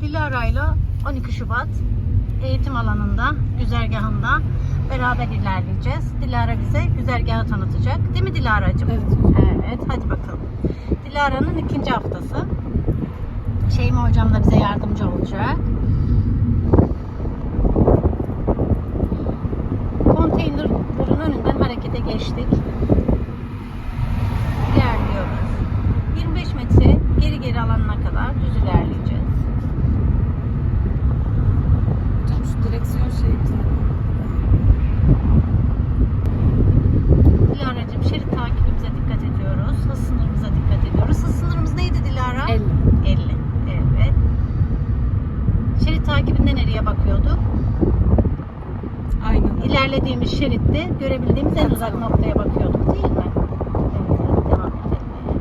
Dilara'yla 12 Şubat eğitim alanında, güzergahında beraber ilerleyeceğiz. Dilara bize güzergahı tanıtacak. Değil mi Dilara'cığım? Evet. Evet, hadi bakalım. Dilara'nın ikinci haftası. Şeyma hocam da bize yardımcı olacak. Konteynerların önünden harekete geçtik. İlerliyoruz. 25 metre geri geri alanına kadar düz ilerleyeceğiz. Hocam şu direksiyon şeyi bir tane. Dilara'cığım şerit takibimize dikkat ediyoruz. Hız sınırımıza dikkat ediyoruz. Hız sınırımız neydi Dilara? 50. 50. Evet. Şerit takibinde nereye bakıyorduk? Aynen. İlerlediğimiz şeritte görebildiğimiz en uzak Tamam. noktaya bakıyorduk değil mi? Evet, devam edelim.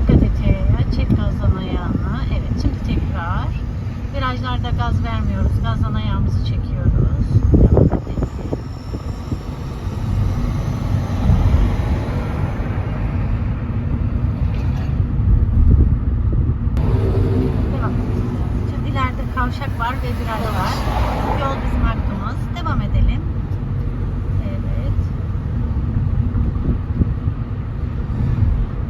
Dikkat et yaya, çek gazdan ayağını. Evet, şimdi tekrar. Virajlarda gaz vermiyoruz. Gazdan ayağımızı çekiyoruz. Devam edelim. Devam edelim. Şimdi ileride kavşak var ve viraj var. Yol bizim hakkımız. Devam edelim. Evet.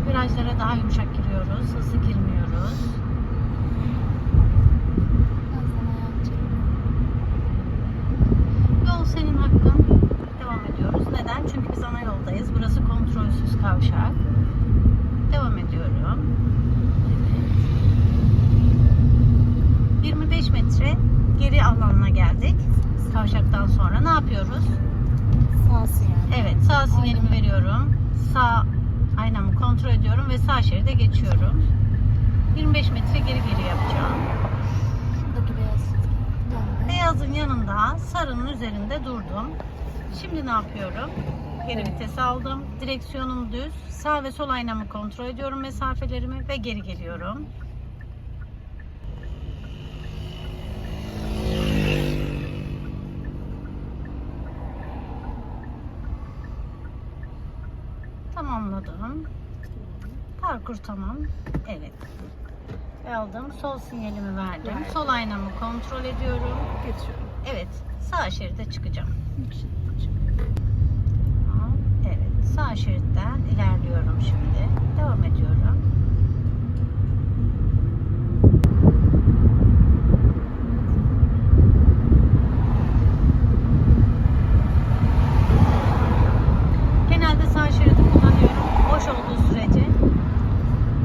Virajlara daha yumuşak giriyoruz. Hızlı girmiyoruz. Yol senin hakkın. Devam ediyoruz. Neden? Çünkü biz ana yoldayız. Burası kontrolsüz kavşak. Devam ediyorum. Evet. 25 metre geri alanına geldik. Kavşaktan sonra ne yapıyoruz? Sağ sinyal. Evet, sağ sinyalimi veriyorum. Sağ aynamı kontrol ediyorum ve sağ şeride geçiyorum. 25 metre geri geri yapacağım. Beyazın yanında sarının üzerinde durdum. Şimdi ne yapıyorum? Geri vites aldım. Direksiyonum düz. Sağ ve sol aynamı kontrol ediyorum mesafelerimi ve geri geliyorum. Parkur tamam. Evet. Aldım. Sol sinyalimi verdim. Verdim. Sol aynamı kontrol ediyorum. Geçiyorum. Evet, sağ şeride çıkacağım. Evet, sağ şeritten ilerliyorum şimdi. Devam ediyorum. Genelde sağ şeridi kullanıyorum. Boş olduğu sürece.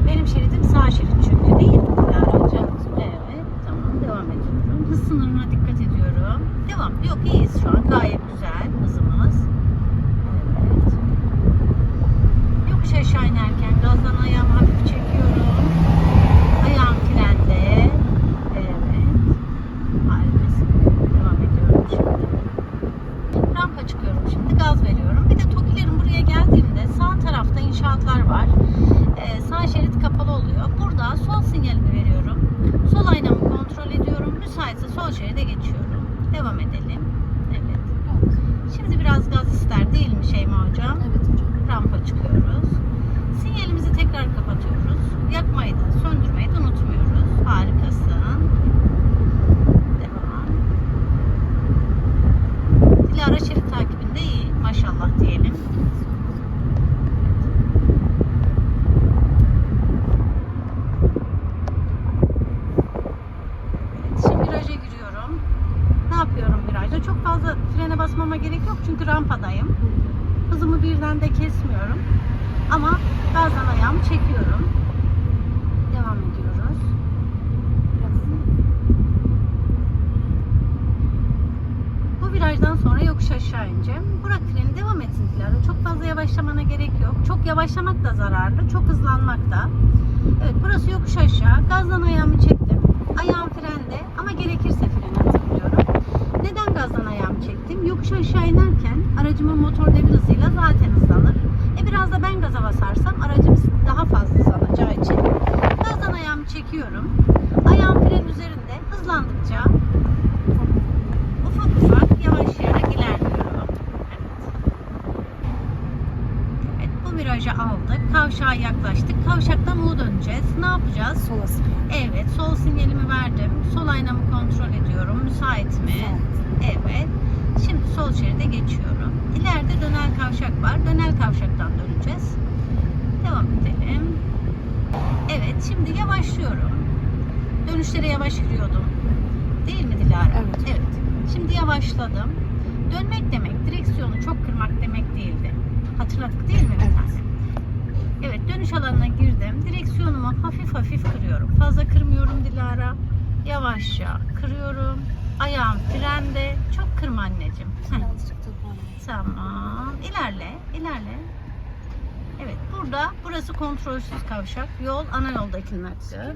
Benim şeridim sağ şerit çünkü değil mi Dilara'cığım? Evet, tamam devam ediyorum. Hız sınırına dikkat ediyorum. Devam. Yok iyiyiz şu an. Gayet güzel hızımız. Evet. Yokuş aşağı inerken gazdan ayağımı hafif çekiyorum. Ayağım frende. Evet. Harikasın. Devam ediyorum şimdi. Rampa çıkıyorum şimdi. Gaz veriyorum. Bir de Tokilerin buraya geldiğimde sağ tarafta inşaatlar var. Ee, sağ şerit kapalı oluyor. Burada sol sinyalimi veriyorum. Sol aynamı kontrol ediyorum. Müsaitse sol şeride geçiyorum. Devam edelim. Evet. Şimdi biraz gaz ister değil mi Şeyma hocam? Evet hocam. Rampa çıkıyoruz. Sinyalimizi tekrar kapatıyoruz. Yakmayı da söndürmeyi de unutmuyoruz. Harikasın. Devam. Dilara şerit takibinde iyi. Maşallah diyelim. Evet, Şimdi viraja giriyorum. Ne yapıyorum virajda? Çok fazla frene basmama gerek yok çünkü rampadayım. Hızımı birden de kesmiyorum. Ama gazdan ayağımı çekiyorum. Devam ediyoruz. Bu virajdan sonra yokuş aşağı ineceğim. Bırak freni devam etsin Dilara. Çok fazla yavaşlamana gerek yok. Çok yavaşlamak da zararlı. Çok hızlanmak da. Evet burası yokuş aşağı. Gazdan ayağımı çektim. Ayağım frende ama gerekirse frene tıklıyorum. Neden gazdan ayağımı çektim? Yokuş aşağı inerken aracımın motor devir hızıyla zaten hızlanır. E biraz da ben gaza basarsam aracım daha fazla hızlanacağı için gazdan ayağımı çekiyorum. Ayağım frenin üzerinde hızlandıkça ufak ufak yavaşlayarak ilerliyorum. Evet. Evet bu Sol virajı aldık. Kavşağa yaklaştık. Kavşaktan U döneceğiz. Ne yapacağız? Sola sıkı. Evet. Sol sinyalimi verdim. Sol aynamı kontrol ediyorum. Müsait mi? Evet. Şimdi sol şeride geçiyorum. İleride dönel kavşak var. Dönel kavşaktan döneceğiz. Devam edelim. Evet. Şimdi yavaşlıyorum. Dönüşlere yavaş giriyordum. Değil mi Dilara? Evet. Evet. Şimdi yavaşladım. Dönmek demek direksiyonu çok kırmak demek değildi. Hatırladık değil mi? Evet. Evet dönüş alanına girdim. Direksiyonumu hafif hafif kırıyorum. Fazla kırmıyorum Dilara. Yavaşça kırıyorum. Ayağım frende. Çok kırma anneciğim. Birazcık. Tamam. İlerle, ilerle. Evet, burada burası kontrolsüz kavşak. Yol ana yoldakinin hakkı.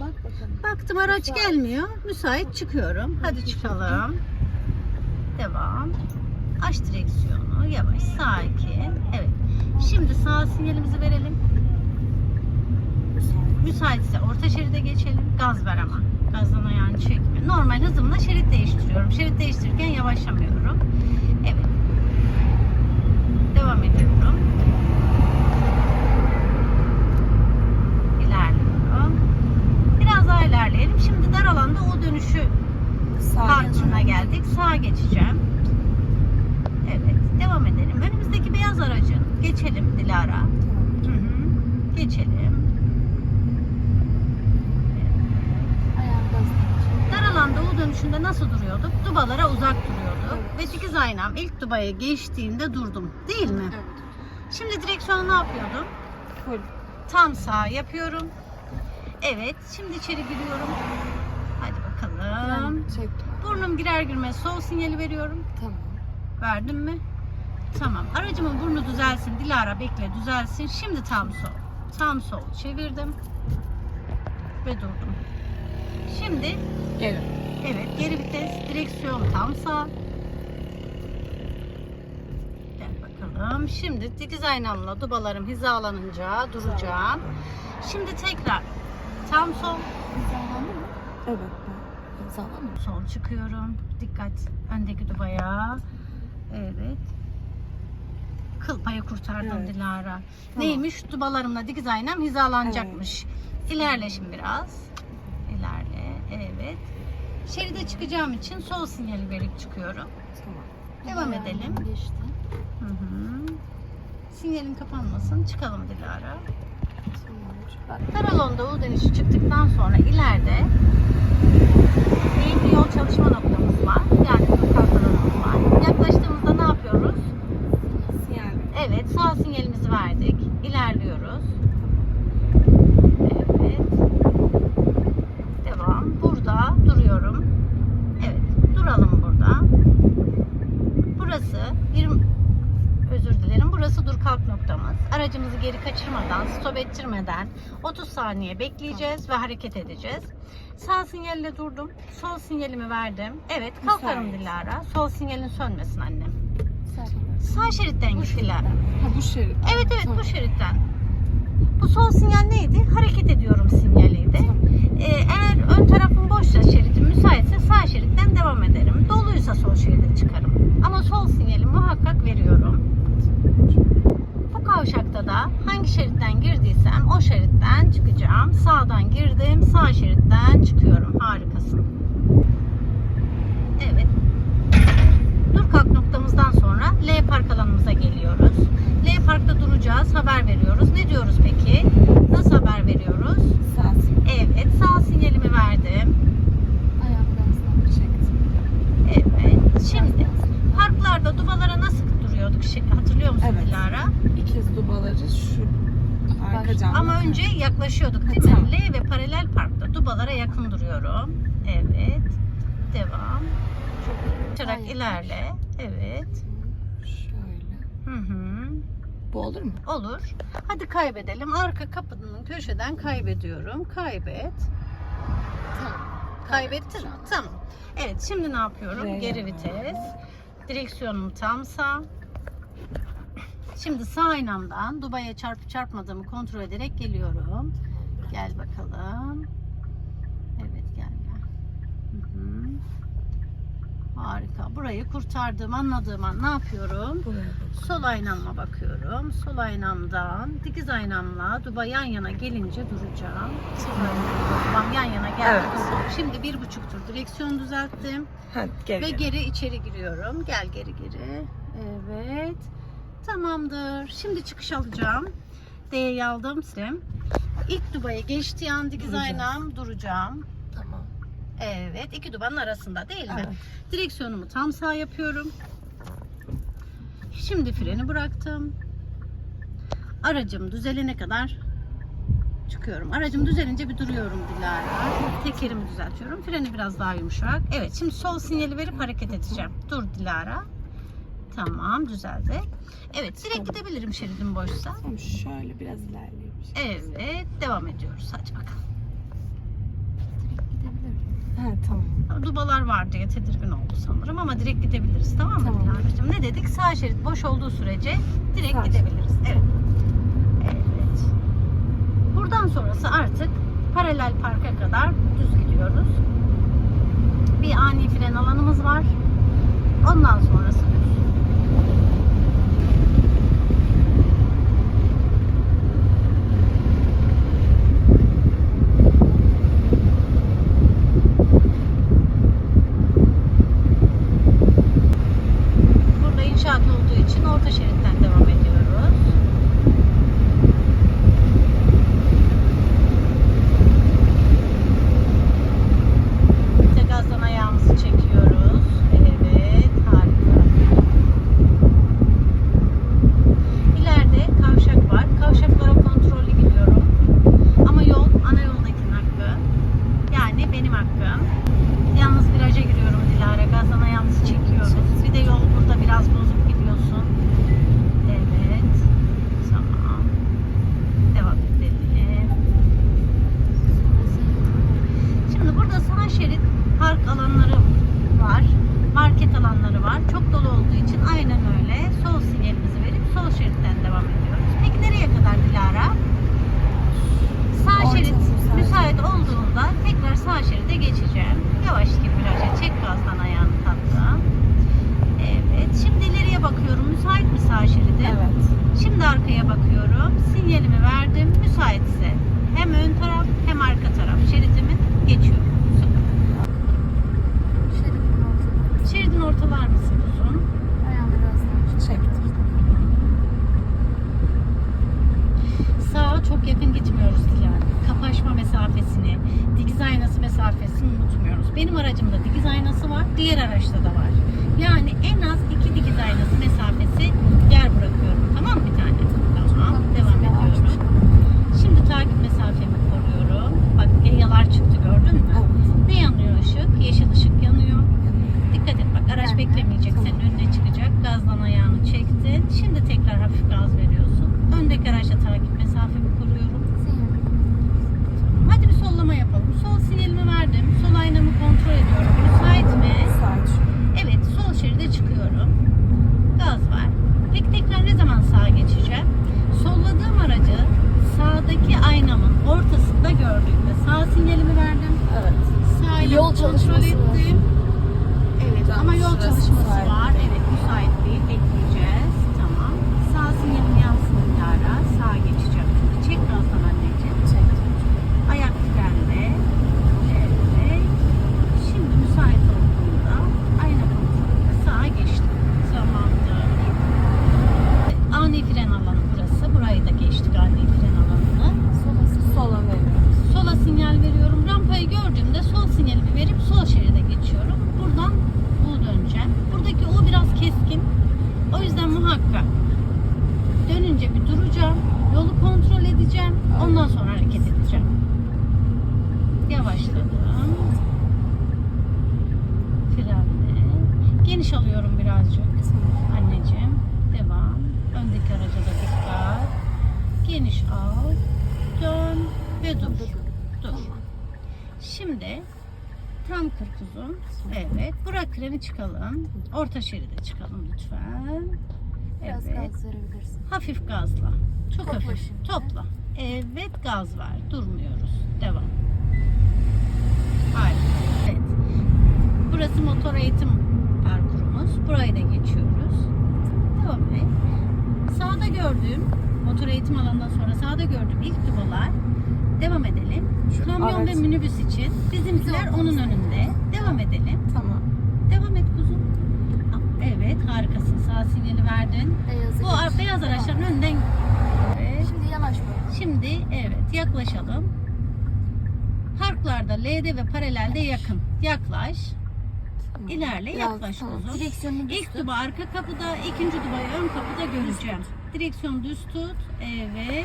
Bak bakalım. Baktım araç Müsait. gelmiyor. Müsait çıkıyorum. Hadi çıkalım. Devam. Aç direksiyonu. Yavaş, sakin. Evet. Şimdi sağ sinyalimizi verelim. Müsaitse orta şeride geçelim. Gaz ver ama. Gazdan ayağını çekme. Normal hızımla şerit değiştiriyorum. Şerit değiştirirken yavaşlamıyorum. Evet. Devam ediyorum. İlerliyorum. Biraz daha ilerleyelim. Şimdi dar alanda o dönüşü Sağ kartına geldik. Sağa geçeceğim. Evet. Devam edelim. Önümüzdeki beyaz aracı geçelim Dilara. Tamam. Hı hı. Geçelim. Ayağım gazdan. Dar alanda U dönüşünde nasıl duruyorduk? Dubalara uzak duruyorduk. Ve dikiz aynam ilk dubaya geçtiğinde durdum. Değil mi? Evet. Şimdi direksiyonu ne yapıyordum? Full. Tam sağ yapıyorum. Evet. Şimdi içeri giriyorum. Hadi bakalım. Yani çek. Burnum girer girmez sol sinyali veriyorum. Tamam. Verdim mi? Tamam. Aracımın burnu düzelsin. Dilara bekle düzelsin. Şimdi tam sol. Tam sol çevirdim. Ve durdum. Şimdi Geri. evet geri vites direksiyon tam sağ. Gel bakalım. Şimdi dikiz aynamla dubalarım hizalanınca duracağım. Şimdi tekrar tam sol Hizalandı mı? Evet. Hizalandı sol çıkıyorum. Dikkat öndeki dubaya. Evet. Kıl payı kurtardım Evet. Dilara. Tamam. Neymiş? Dubalarımla dikiz aynam hizalanacakmış. İlerle şimdi biraz. İlerle. Evet. Şeride çıkacağım için sol sinyali verip çıkıyorum. Tamam. Devam edelim. Geçti. Hı hı. Sinyalin kapanmasın. Çıkalım Dilara. Karalon'da U dönüşü çıktıktan sonra ileride eğimli yol çalışma noktamız var. Yani var. Yaklaştığımızda ne yapıyoruz? Yani. Evet, sağ sinyalimizi verdik. İlerliyoruz. Evet. Devam. Burada duruyorum. Evet, duralım burada. Burası 20 özür dilerim. Burası dur kalk noktamız. Aracımızı geri kaçırmadan, stop ettirmeden 30 saniye bekleyeceğiz ve hareket edeceğiz. Sağ sinyalle durdum. Sol sinyalimi verdim. Evet, kalkarım. Dilara. Sol sinyalin sönmesin annem. Sağ. Şeritten Bu git Dilara. Ha bu şerit. Evet evet Tamam. bu şeritten. Bu sol sinyal neydi? Hareket ediyorum sinyaliydi. Tamam. Ee, eğer ön tarafım boşsa şeridim müsaitse sağ şeritten devam ederim. Doluysa sol şeride çıkarım. Ama sol sinyali muhakkak veriyorum. Bu kavşakta da hangi şeritten girdiysem o şeritten çıkacağım. Sağdan girdim, sağ şeritten çıkıyorum. Harikasın. Evet. Dur kalk noktamızdan sonra L park alanımıza geliyoruz. L parkta duracağız, haber veriyoruz. Ne diyoruz peki? Nasıl haber veriyoruz? Sağ. Evet, sağ sinyalimi verdim. Ayağım gazdan çektim. Evet. Şimdi parklarda dubalara nasıl duruyorduk? Şey, hatırlıyor musun Evet. Dilara? İkiz dubaları şu arka camda. Ama önce yaklaşıyorduk değil mi? Tamam. L ve paralel parkta dubalara yakın duruyorum. Evet. Devam. Hayır. ilerle. Evet. Şöyle. Hı hı. Bu olur mu? Olur. Hadi kaybedelim. Arka kapının köşeden kaybediyorum. Kaybet. Tamam. Kaybettin? Tamam. Evet şimdi ne yapıyorum? Geri vites. Direksiyonum tam sağ. Şimdi sağ aynamdan Dubai'ye çarpıp çarpmadığımı kontrol ederek geliyorum. Gel bakalım. Evet gel gel. Hı hı. Harika. Burayı kurtardığım, anladığım an ne yapıyorum? Sol aynamla bakıyorum. Sol aynamdan dikiz aynamla duba yan yana gelince duracağım. Sol aynamla yan yana geldi. Evet. Şimdi bir buçuk tur direksiyon düzelttim. Ha, gel Ve gel. geri içeri giriyorum. Gel geri geri. Evet. Tamamdır. Şimdi çıkış alacağım. D'yi aldım. Sim. İlk dubaya geçtiği an dikiz Duracağız. aynam duracağım. Tamam. Evet. iki dubanın arasında değil mi? Evet. Direksiyonumu tam sağ yapıyorum. Şimdi freni bıraktım. Aracım düzelene kadar çıkıyorum. Aracım düzelince bir duruyorum Dilara. Tekerimi düzeltiyorum. Freni biraz daha yumuşak. Evet şimdi sol sinyali verip hareket edeceğim. Dur Dilara. Tamam düzeldi. Evet direkt gidebilirim şeridim boşsa. Tamam şöyle biraz ilerleyelim. Evet devam ediyoruz. Hadi bakalım. Ha tamam. Dubalar var diye tedirgin oldu sanırım ama direkt gidebiliriz tamam mı Tamam. Dilara'cığım? Ne dedik? Sağ şerit boş olduğu sürece direkt Sağ gidebiliriz. Evet. Evet. Buradan sonrası artık paralel parka kadar düz gidiyoruz. Bir ani fren alanımız var. Ondan sonrası düz. Burada inşaat olduğu için orta şeritten devam ediyoruz. Tek gazdan ayağımızı çekiyoruz. Evet, harika. İleride kavşak var. Kavşaklara kontrollü gidiyorum. Ama yol ana yoldakinin hakkı. Yani benim hakkım. Yalnız viraja giriyorum Dilara. Gazdan ayağımızı çekiyoruz. Bir de yol burada biraz bozuk gidiyorsun. Evet. Tamam. Devam edelim. Şimdi burada sağ şerit park alanları var. Market alanları var. Çok dolu olduğu için aynen öyle. Sol sinyalimizi verip sol şeritten devam ediyoruz. Peki nereye kadar Dilara? Sağ Orta şerit müsait. müsait olduğunda tekrar sağ şeride geçeceğim. Yavaş gir viraja. Çek gazdan ayağını tatlım. Evet. Şimdi ileriye bakıyorum. Müsait mi sağ şeridi? Evet. Şimdi arkaya bakıyorum. Sinyalimi verdim. Müsaitse hem ön taraf hem arka taraf şeridimin geçiyorum. Ortada. Şeridin ortalar mısın mesafe bu Freni çıkalım. Orta şeride çıkalım lütfen. Biraz Evet. gaz verebilirsin. Hafif gazla. Çok Topla hafif. şimdi. Topla. Evet gaz var. Durmuyoruz. Devam. Harika. Evet. Burası motor eğitim Burayı da geçiyoruz. Devam et. Sağda gördüğüm motor eğitim alanından sonra sağda gördüğüm ilk dubalar. Devam edelim. Kamyon evet. ve minibüs için bizimkiler onun önünde. Devam edelim. Tamam. Devam et kuzum. Ah, Evet harikasın. Sağ sinyali verdin. Beyazı Bu ar- beyaz araçların önünden Evet. Şimdi yanaş. Şimdi evet yaklaşalım. Parklarda L'de ve paralelde yakın. Yaklaş. İlerle Biraz, yaklaş tamam. kuzum. Direksiyonunu düz İlk tut. duba arka kapıda, ikinci dubayı ön kapıda göreceğim. Direksiyon düz tut. Evet.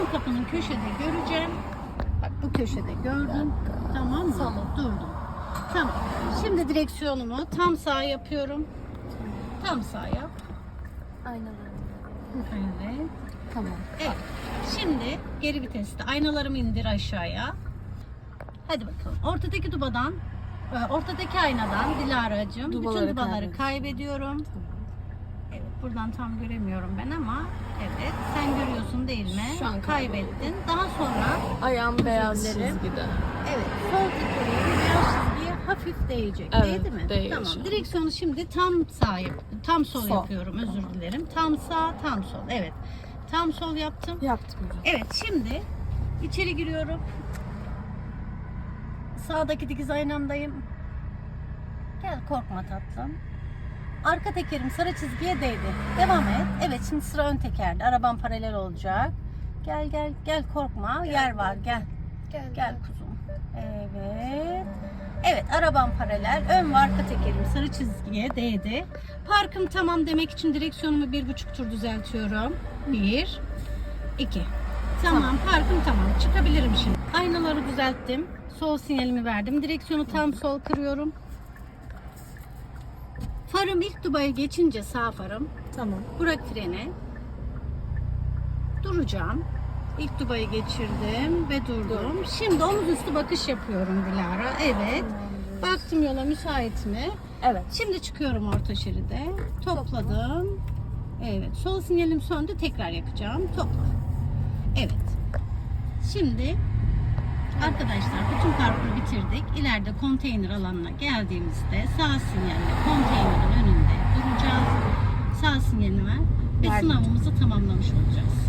Ön kapının köşede göreceğim. Bak bu köşede gördüm. Tamam mı? Tamam. Durdum. Tamam. Şimdi direksiyonumu tam sağ yapıyorum. Tam sağ yap. Aynaları. Evet. Tamam. Evet. Şimdi geri viteste aynalarımı indir aşağıya. Hadi bakalım. Ortadaki dubadan, e, ortadaki aynadan Dilara'cığım bütün Dubaları dubaları kaybediyorum. Evet, buradan tam göremiyorum ben ama evet sen görüyorsun değil mi? Şu an kaybettin. Daha sonra Ayağım beyaz çizgide. evet sol tekeri beyaz hafif değecek. Evet, Değdi mi? şu Tamam. Direksiyonu şimdi tam sağ yap- tam sol, Sol. yapıyorum. Özür dilerim. Tam sağ, tam sol. Evet. Tam sol yaptım. Yaptım hocam. Evet şimdi içeri giriyorum. Sağdaki dikiz aynamdayım. Gel korkma tatlım. Arka tekerim sarı çizgiye değdi. Devam et. Evet şimdi sıra ön tekerde. Araban paralel olacak. Gel gel gel korkma. Yer var gel. Gel. Gel kuzum. Evet. Evet arabam paralel. Ön ve arka tekerim sarı çizgiye değdi. Parkım tamam demek için direksiyonumu bir buçuk tur düzeltiyorum. Bir, iki. Tamam, parkım tamam. Çıkabilirim şimdi. Aynaları düzelttim. Sol sinyalimi verdim. Direksiyonu tam sol kırıyorum. Farım ilk dubaya geçince sağ farım. Tamam. Bırak freni. Duracağım. İlk dubayı geçirdim ve durdum. Şimdi omuz üstü bakış yapıyorum Dilara. Evet. Baktım yola müsait mi? Evet. Şimdi çıkıyorum orta şeride. Topladım. Evet. Sol sinyalim söndü. Tekrar yakacağım. Topla. Evet. Şimdi arkadaşlar bütün parkuru bitirdik. İleride konteyner alanına geldiğimizde sağ sinyalle konteynerin önünde duracağız. Sağ sinyalini ver ve Verdim. sınavımızı tamamlamış olacağız.